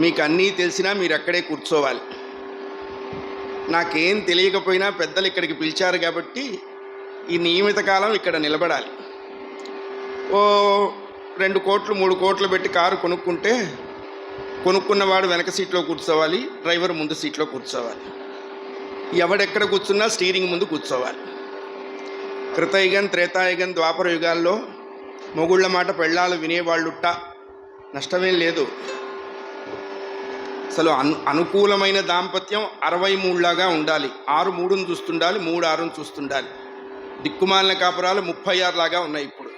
మీకు అన్నీ తెలిసినా మీరు అక్కడే కూర్చోవాలి. నాకేం తెలియకపోయినా పెద్దలు ఇక్కడికి పిలిచారు కాబట్టి ఈ నియమిత కాలం ఇక్కడ నిలబడాలి. ఓ రెండు కోట్లు మూడు కోట్లు పెట్టి కారు కొనుక్కుంటే కొనుక్కున్నవాడు వెనక సీట్లో కూర్చోవాలి డ్రైవర్ ముందు సీట్లో కూర్చోవాలి. ఎవడెక్కడ కూర్చున్నా స్టీరింగ్ ముందు కూర్చోవాలి. కృతయుగం త్రేతాయుగం ద్వాపర యుగాల్లో మొగుళ్ళ మాట పెళ్ళాలు వినేవాళ్ళుట్ట నష్టమేం లేదు. అసలు అను అనుకూలమైన దాంపత్యం అరవై మూడులాగా ఉండాలి. ఆరు మూడును చూస్తుండాలి మూడు ఆరును చూస్తుండాలి. దిక్కుమాలిన కాపురాలు ముప్పై ఆరులాగా ఉన్నాయి ఇప్పుడు.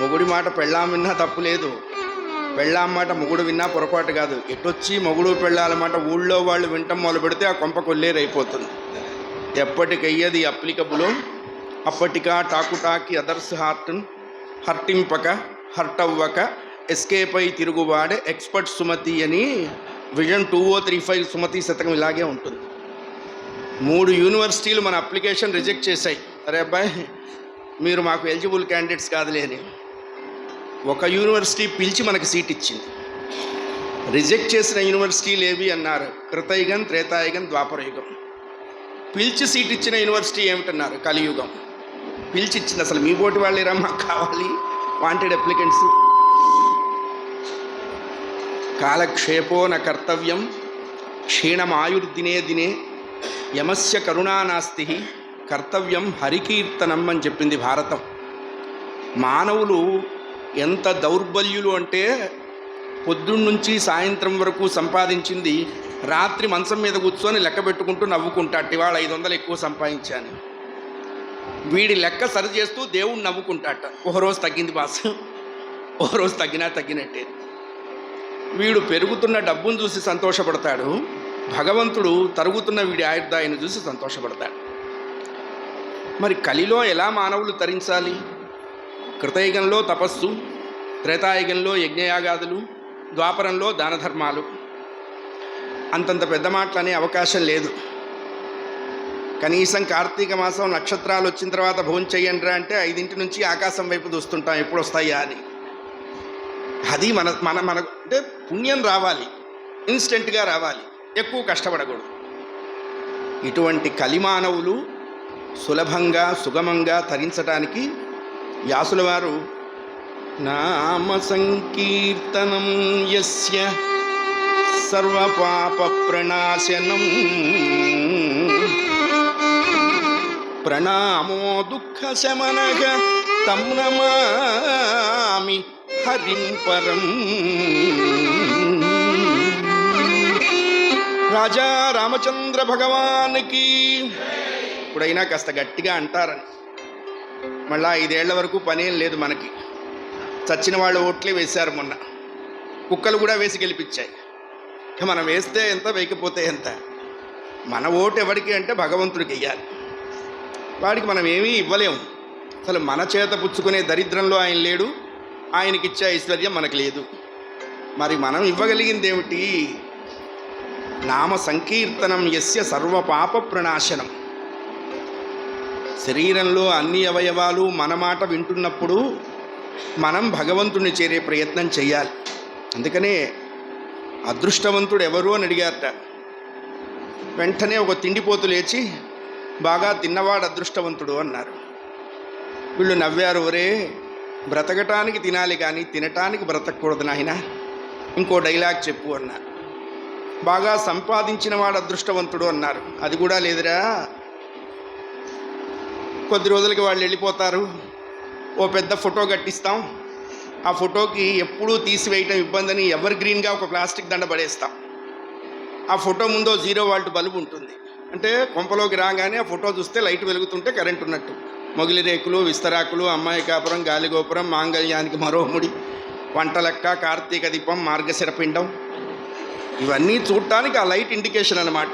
మొగుడి మాట పెళ్ళాం విన్నా తప్పు లేదు. పెళ్ళాం మాట మొగుడు విన్నా పొరపాటు కాదు. ఎటొచ్చి మొగుడు పెళ్ళాల మాట ఊళ్ళో వాళ్ళు వింటం మొదలు పెడితే ఆ కొంప కొల్లేరైపోతుంది. ఎప్పటికయ్యది అప్లికబులో? అప్పటికా టాకుటాకి అదర్స్ హార్ట్ హర్టింపక హర్ట్ అవ్వక ఎస్కేప్ అయి తిరుగువాడే ఎక్స్పర్ట్ సుమతి అని vision two O three five Sumati Shatakam ఇలాగే ఉంటుంది. మూడు యూనివర్సిటీలు మన అప్లికేషన్ రిజెక్ట్ చేశాయి. అరే అబ్బాయి మీరు మాకు ఎలిజిబుల్ క్యాండిడేట్స్ కాదులే అని. ఒక యూనివర్సిటీ పిలిచి మనకు సీట్ ఇచ్చింది. రిజెక్ట్ చేసిన యూనివర్సిటీలు ఏవి అన్నారు? కృతయుగం త్రేతాయుగం ద్వాపరయుగం. పిలిచి సీట్ ఇచ్చిన యూనివర్సిటీ ఏమిటన్నారు? కలియుగం. పిలిచి ఇచ్చింది అసలు మీ పోటీ వాళ్ళు ఏరా మాకు కావాలి? వాంటెడ్ అప్లికెంట్స్ కాలక్షేపో న కర్తవ్యం. క్షీణమాయుర్దినే దినే. యమస్య కరుణానాస్తి కర్తవ్యం హరికీర్తనం అని చెప్పింది భారతం. మానవులు ఎంత దౌర్బల్యులు అంటే పొద్దున్నుంచి సాయంత్రం వరకు సంపాదించింది రాత్రి మంచం మీద కూర్చొని లెక్క పెట్టుకుంటూ నవ్వుకుంటాడు ఇవాళ ఐదు వందలు ఎక్కువ సంపాదించాను. వీడి లెక్క సరి చేస్తూ దేవుడు నవ్వుకుంటాట. ఒక రోజు తగ్గింది బాస్. ఒక రోజు తగ్గినా తగ్గినట్టే. వీడు పెరుగుతున్న డబ్బును చూసి సంతోషపడతాడు. భగవంతుడు తరుగుతున్న వీడి ఆయుర్దాయాన్ని చూసి సంతోషపడతాడు. మరి కలిలో ఎలా మానవులు తరించాలి? కృతయుగంలో తపస్సు త్రేతాయుగంలో యజ్ఞయాగాదులు ద్వాపరంలో దానధర్మాలు. అంతంత పెద్ద మాటలు అనే అవకాశం లేదు. కనీసం కార్తీక మాసం నక్షత్రాలు వచ్చిన తర్వాత భోజనం చెయ్యండిరా అంటే ఐదింటి నుంచి ఆకాశం వైపు చూస్తుంటాం ఎప్పుడు వస్తాయా అని. అది మన మన మన అంటే పుణ్యం రావాలి. ఇన్స్టెంట్గా రావాలి. ఎక్కువ కష్టపడకూడదు. ఇటువంటి కలిమానవులు సులభంగా సుగమంగా తరించటానికి వ్యాసుల వారు నామ సంకీర్తనం యస్య సర్వపాప ప్రణాశనం. ప్రణామో దుఃఖ శమనగ తం నమామి. హరింపరం రాజా రామచంద్ర భగవానికి. ఇప్పుడైనా కాస్త గట్టిగా అంటారని. మళ్ళా ఐదేళ్ళ వరకు పనేం లేదు మనకి. చచ్చిన వాళ్ళు ఓట్లే వేశారు మొన్న. కుక్కలు కూడా వేసి గెలిపించాయి. మనం వేస్తే ఎంత వేయకపోతే ఎంత? మన ఓటు ఎవరికి అంటే భగవంతుడికి వెయ్యాలి వాడికి మనం ఏమీ ఇవ్వలేము. అసలు మన చేత పుచ్చుకునే దరిద్రంలో ఆయన లేడు. ఆయనకిచ్చే ఐశ్వర్యం మనకు లేదు మరి మనం ఇవ్వగలిగింది ఏమిటి నామ సంకీర్తనం యస్య సర్వపాప ప్రణాశనం శరీరంలో అన్ని అవయవాలు మన మాట వింటున్నప్పుడు మనం భగవంతుణ్ణి చేరే ప్రయత్నం చేయాలి. అందుకనే అదృష్టవంతుడు ఎవరు అని అడిగారట. వెంటనే ఒక తిండిపోతు లేచి బాగా తిన్నవాడు అదృష్టవంతుడు అన్నారు. వీళ్ళు నవ్వారు ఒరే బ్రతకటానికి తినాలి కానీ తినటానికి బ్రతకూడదు నాయన. ఇంకో డైలాగ్ చెప్పు అన్నా. బాగా సంపాదించిన వాడు అదృష్టవంతుడు అన్నారు. అది కూడా లేదురా. కొద్ది రోజులకి వాళ్ళు వెళ్ళిపోతారు. ఓ పెద్ద ఫోటో కట్టిస్తాం. ఆ ఫోటోకి ఎప్పుడూ తీసివేయటం ఇబ్బందని ఎవర్ గ్రీన్గా ఒక ప్లాస్టిక్ దండ పడేస్తాం. ఆ ఫోటో ముందో జీరో వాల్ట్ బల్బు ఉంటుంది. అంటే కొంపలోకి రాగానే ఆ ఫోటో చూస్తే లైట్ వెలుగుతుంటే కరెంట్ ఉన్నట్టు. మొగిలి రేకులు విస్తరాకులు అమ్మాయి కాపురం గాలిగోపురం మాంగళ్యానికి మరో ముడి వంటలక్క కార్తీక దీపం మార్గశిర పిండం. ఇవన్నీ చూడటానికి ఆ లైట్ ఇండికేషన్ అన్నమాట.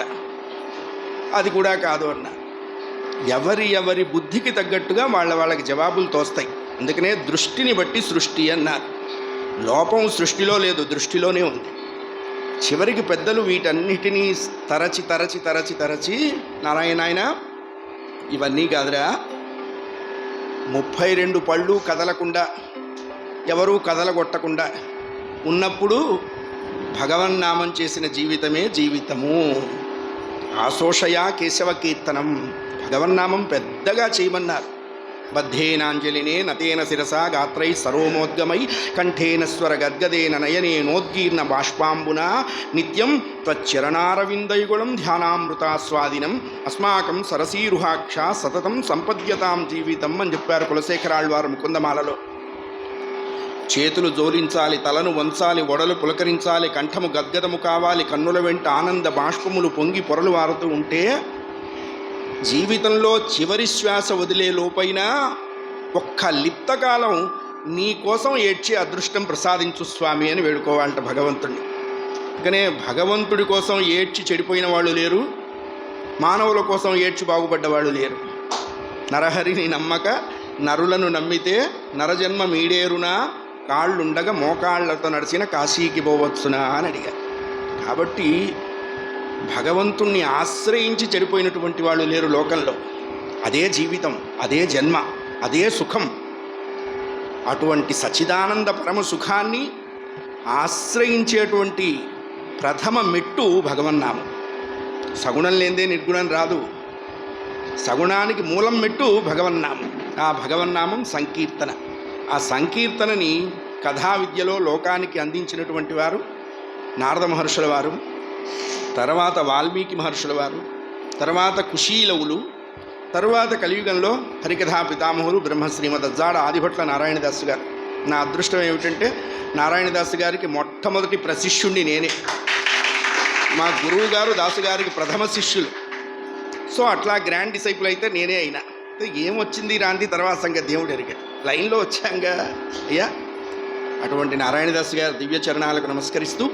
అది కూడా కాదు అన్న. ఎవరి ఎవరి బుద్ధికి తగ్గట్టుగా వాళ్ళ వాళ్ళకి జవాబులు తోస్తాయి. అందుకనే దృష్టిని బట్టి సృష్టి అన్నారు. లోపం సృష్టిలో లేదు దృష్టిలోనే ఉంది. చివరికి పెద్దలు వీటన్నిటినీ తరచి తరచి తరచి తరచి నారాయణ ఇవన్నీ కాదురా. ముప్పై రెండు పళ్ళు కదలకుండా ఎవరూ కదలగొట్టకుండా ఉన్నప్పుడు భగవన్నామం చేసిన జీవితమే జీవితము. ఆశోషయా కేశవ కీర్తనం భగవన్నామం పెద్దగా చేయమన్నారు. బద్ధేనాంజలినే నతేన శిరసా గాత్రై సరోమోద్గమై కంఠేన స్వర గద్గదేన నయనేనోద్గీర్ణ బాష్పాంబున నిత్యం త్వచ్చరణారవిందయుగుళం ధ్యానామృతాస్వాదినం. అస్మాకం సరసీరుహాక్ష సతతం సంపద్యతాం జీవితం అని చెప్పారు కులశేఖరాళ్వారు ముకుందమాలలో. చేతులు జోలించాలి తలను వంచాలి ఒడలు పులకరించాలి కంఠము గద్గదము కావాలి కన్నుల వెంట ఆనంద బాష్పములు పొంగి పొరలు వారుతూ ఉంటే జీవితంలో చివరి శ్వాస వదిలే లోపైన ఒక్క లిప్తకాలం నీ కోసం ఏడ్చే అదృష్టం ప్రసాదించు స్వామి అని వేడుకోవాలంట భగవంతుడిని అందుకనే భగవంతుడి కోసం ఏడ్చి చెడిపోయిన వాళ్ళు లేరు మానవుల కోసం ఏడ్చి బాగుపడ్డ వాళ్ళు లేరు. నరహరిని నమ్మక నరులను నమ్మితే నరజన్మ మీడేరునా కాళ్ళుండగా మోకాళ్ళతో నడిచిన కాశీకి పోవచ్చునా అని అడిగారు. కాబట్టి భగవంతుణ్ణి ఆశ్రయించి చెడిపోయినటువంటి వాళ్ళు లేరు లోకంలో. అదే జీవితం అదే జన్మ అదే సుఖం. అటువంటి సచిదానంద పరమ సుఖాన్ని ఆశ్రయించేటువంటి ప్రథమ మెట్టు భగవన్నామం. సగుణం లేదే నిర్గుణం రాదు. సగుణానికి మూలం మెట్టు భగవన్నామం. ఆ భగవన్నామం సంకీర్తన. ఆ సంకీర్తనని కథా విద్యలో లోకానికి అందించినటువంటి వారు నారద మహర్షుల వారు. తర్వాత వాల్మీకి మహర్షుల వారు తర్వాత కుశీలవులు తరువాత కలియుగంలో హరికథా పితామహులు బ్రహ్మశ్రీమద్ అజ్జాడ ఆదిభట్ల నారాయణదాసు గారు. నా అదృష్టం ఏమిటంటే నారాయణదాసు గారికి మొట్టమొదటి ప్రశిష్యుణ్ణి నేనే. మా గురువు గారు దాసు గారికి ప్రథమ శిష్యులు. సో అట్లా గ్రాండ్ డిసైపుల్ అయితే నేనే అయినా. ఏమొచ్చింది రాంది తర్వాత సంగతి దేవుడు ఎరిగాడు లైన్లో వచ్చాంగా. అయ్యా అటువంటి నారాయణదాస్ గారి దివ్య చరణాలకు నమస్కరిస్తూ